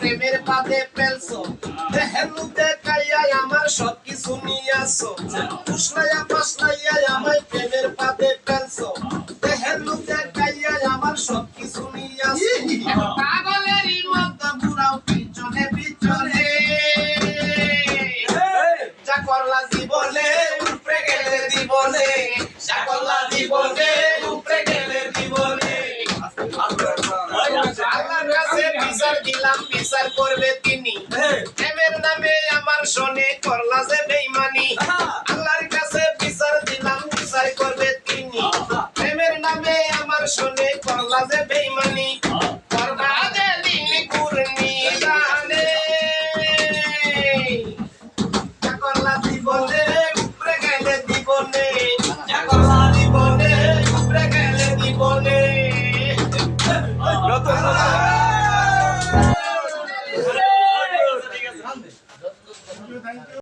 প্রেমের পাদে ফেলছো। আমার সব কিছু নিয়ে আসো ফুসলাইয়া পাসলাইয়া আমায় প্রেমের পাদে ফেলছো। দেহের মধ্যে কাইয়াই আমার সব কিছু নিয়ে আসো পাগলেরই জীবনে, উপরে জীবনে বিচার দিলাম বিচার করবে তিনি। প্রেমের নামে আমার শোনে করলা যে বেইমানি। আল্লাহর কাছে বিচার দিলাম বিচার করবে তিনি। প্রেমের নামে আমার শোনে করলা যে বেইমানি। করবা যে দিন どんどんどんどんどん。